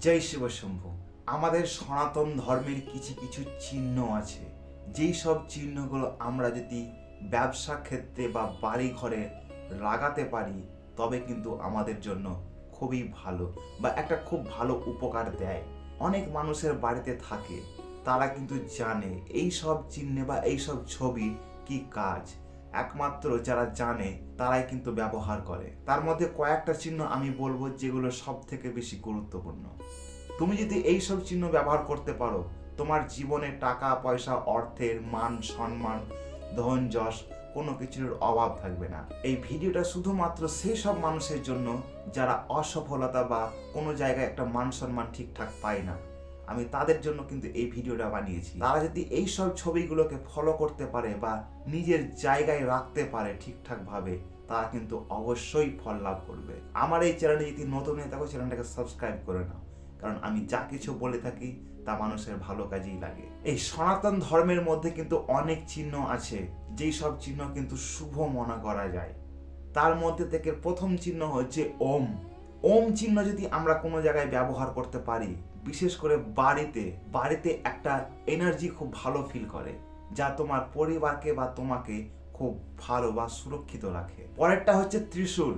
জয় শিব শম্ভু। আমাদের সনাতন ধর্মের কিছু কিছু চিহ্ন আছে। যেই সব চিহ্নগুলো আমরা যদি ব্যবসা ক্ষেত্রে বা বাড়ি ঘরে লাগাতে পারি, তবে কিন্তু আমাদের জন্য খুবই ভালো বা একটা খুব ভালো উপকার দেয়। অনেক মানুষের বাড়িতে থাকে, তারা কিন্তু জানে এই সব চিহ্নে বা এই সব ছবি কি কাজ। একমাত্র যারা জানে, তারাই কিন্তু ব্যবহার করে। তার মধ্যে কয়েকটা চিহ্ন আমি বলব যেগুলো সব থেকে বেশি গুরুত্বপূর্ণ। তুমি যদি এই সব চিহ্ন ব্যবহার করতে পারো, তোমার জীবনে টাকা, পয়সা, অর্থের মান, সম্মান, ধন, যশ, কোনো কিছুর অভাব থাকবে না। এই ভিডিওটা শুধুমাত্র সেই সব মানুষের জন্য যারা অসফলতা বা কোনো জায়গায় একটা মান সম্মান ঠিকঠাক পায় না। আমি তাদের জন্য কিন্তু এই ভিডিওটা বানিয়েছি। তারা যদি এই সব ছবিগুলোকে ফলো করতে পারে বা নিজের জায়গায় রাখতে পারে ঠিকঠাক ভাবে তারা কিন্তু অবশ্যই ফল লাভ করবে। আমার এই চ্যানেলে যদি নতুন হয়ে থাকো চ্যানেলটাকে সাবস্ক্রাইব করে নাও। কারণ আমি যা কিছু বলে থাকি, তা মানুষের ভালো কাজেই লাগে। এই সনাতন ধর্মের মধ্যে কিন্তু অনেক চিহ্ন আছে, যেই সব চিহ্ন কিন্তু শুভ মনে করা যায়। তার মধ্যে থেকে প্রথম চিহ্ন হচ্ছে ওম। ওম চিহ্ন যদি আমরা কোনো জায়গায় ব্যবহার করতে পারি বিশেষ করে বাড়িতে বাড়িতে একটা এনার্জি খুব ভালো ফিল করে, যা তোমার পরিবারকে বা তোমাকে খুব ভালো বা সুরক্ষিত রাখে। পরেরটা হচ্ছে ত্রিশূল।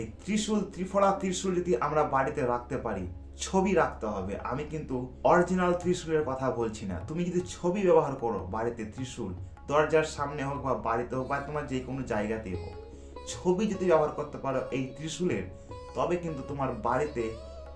এই ত্রিশূল, ত্রিফলা ত্রিশূল যদি আমরা বাড়িতে রাখতে পারি, ছবি রাখতে হবে। আমি কিন্তু অরিজিনাল ত্রিশূলের কথা বলছি না। তুমি যদি ছবি ব্যবহার করো বাড়িতে ত্রিশূল, দরজার সামনে হোক বা বাড়িতে হোক বা তোমার যে কোনো জায়গাতেই হোক, ছবি যদি ব্যবহার করতে পারো এই ত্রিশূলের, তবে কিন্তু তোমার বাড়িতে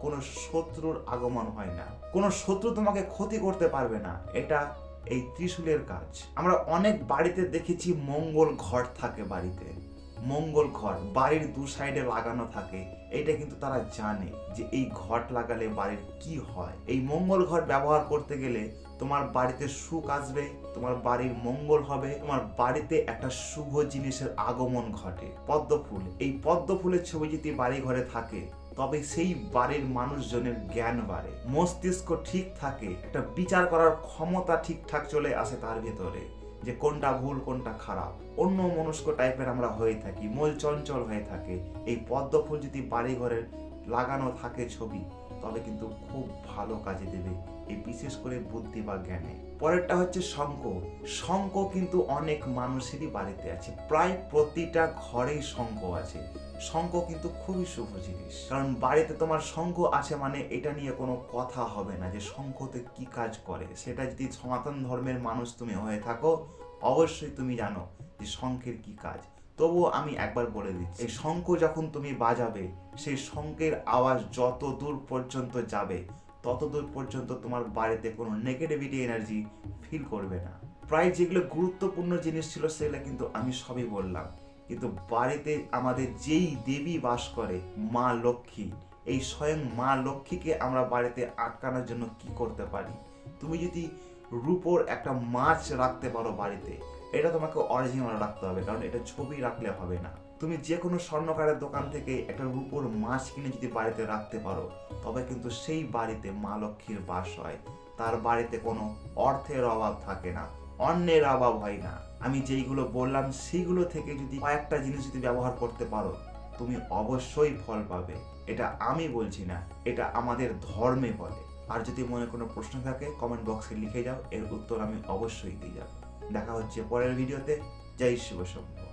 কোনো শত্রুর আগমন হয় না। কোনো শত্রু তোমাকে ক্ষতি করতে পারবে না। এটা এই ত্রিশূলের কাজ। আমরা অনেক বাড়িতে দেখেছি মঙ্গল ঘর থাকে বাড়িতে। মঙ্গল ঘর, বাড়ির দু সাইডে লাগানো থাকে। এটা কিন্তু তারা জানে যে এই ঘট লাগালে বাড়ির কি হয়। এই মঙ্গল ঘর ব্যবহার করতে গেলে তোমার বাড়িতে সুখ আসবে, তোমার বাড়ির মঙ্গল হবে, তোমার বাড়িতে একটা শুভ জিনিসের আগমন ঘটে। পদ্ম ফুল এই পদ্ম ফুলের ছবি যদি বাড়ি ঘরে থাকে তবে সেই বাড়ির মানুষজনের জ্ঞান বাড়ে। মস্তিষ্ক ঠিক থাকে, একটা বিচার করার ক্ষমতা ঠিকঠাক চলে আসে তার ভেতরে, যে কোনটা ভুল, কোনটা খারাপ। অন্য মনস্ক টাইপের আমরা হয়ে থাকি, মূল চঞ্চল হয়ে থাকে। এই পদ্মফুল যদি বাড়ি ঘরে লাগানো থাকে ছবি তবে কিন্তু খুব ভালো কাজে দেবে এই বিশেষ করে বুদ্ধি বা জ্ঞানে। পরেরটা হচ্ছে শঙ্খ। শঙ্খ কিন্তু অনেক মানুষেরই বাড়িতে আছে। প্রায় প্রতিটা ঘরেই শঙ্খ আছে। শঙ্খ কিন্তু খুবই শুভ জিনিস। কারণ বাড়িতে তোমার শঙ্খ আছে মানে এটা নিয়ে কোনো কথা হবে না যে শঙ্খতে কি কাজ করে। সেটা যদি সনাতন ধর্মের মানুষ তুমি হয়ে থাকো, অবশ্যই তুমি জানো যে শঙ্খের কি কাজ। তবুও আমি একবার বলে দিচ্ছি। এই শঙ্খ যখন তুমি বাজাবে, সেই শঙ্খের আওয়াজ যত দূর পর্যন্ত যাবে, তত দূর পর্যন্ত তোমার বাড়িতে কোনো নেগেটিভিটি এনার্জি ফিল করবে না। প্রায় যেগুলো গুরুত্বপূর্ণ জিনিস ছিল, সেগুলো কিন্তু আমি সবই বললাম। কিন্তু বাড়িতে আমাদের যেই দেবী বাস করে, মা লক্ষ্মী, এই স্বয়ং মা লক্ষ্মীকে আমরা বাড়িতে আটকানোর জন্য কি করতে পারি? তুমি যদি রূপোর একটা মাছ রাখতে পারো বাড়িতে এটা তোমাকে অরিজিনাল রাখতে হবে, কারণ এটা ছবি রাখলে হবে না। তুমি যে কোনো স্বর্ণকারের দোকান থেকে একটা রূপোর মাছ কিনে যদি বাড়িতে রাখতে পারো, তবে কিন্তু সেই বাড়িতে মা লক্ষ্মীর বাস হয়। তার বাড়িতে কোনো অর্থের অভাব থাকে না অন্যের অভাব হয় না। আমি যেইগুলো বললাম, সেইগুলো থেকে যদি কয়েকটা জিনিস যদি ব্যবহার করতে পারো, তুমি অবশ্যই ফল পাবে। এটা আমি বলছি না, এটা আমাদের ধর্মে বলে। আর যদি মনে কোনো প্রশ্ন থাকে কমেন্ট বক্সে লিখে যাও, এর উত্তর আমি অবশ্যই দিয়ে যাব। দেখা হচ্ছে পরের ভিডিওতে। জয় শিব শম্ভু।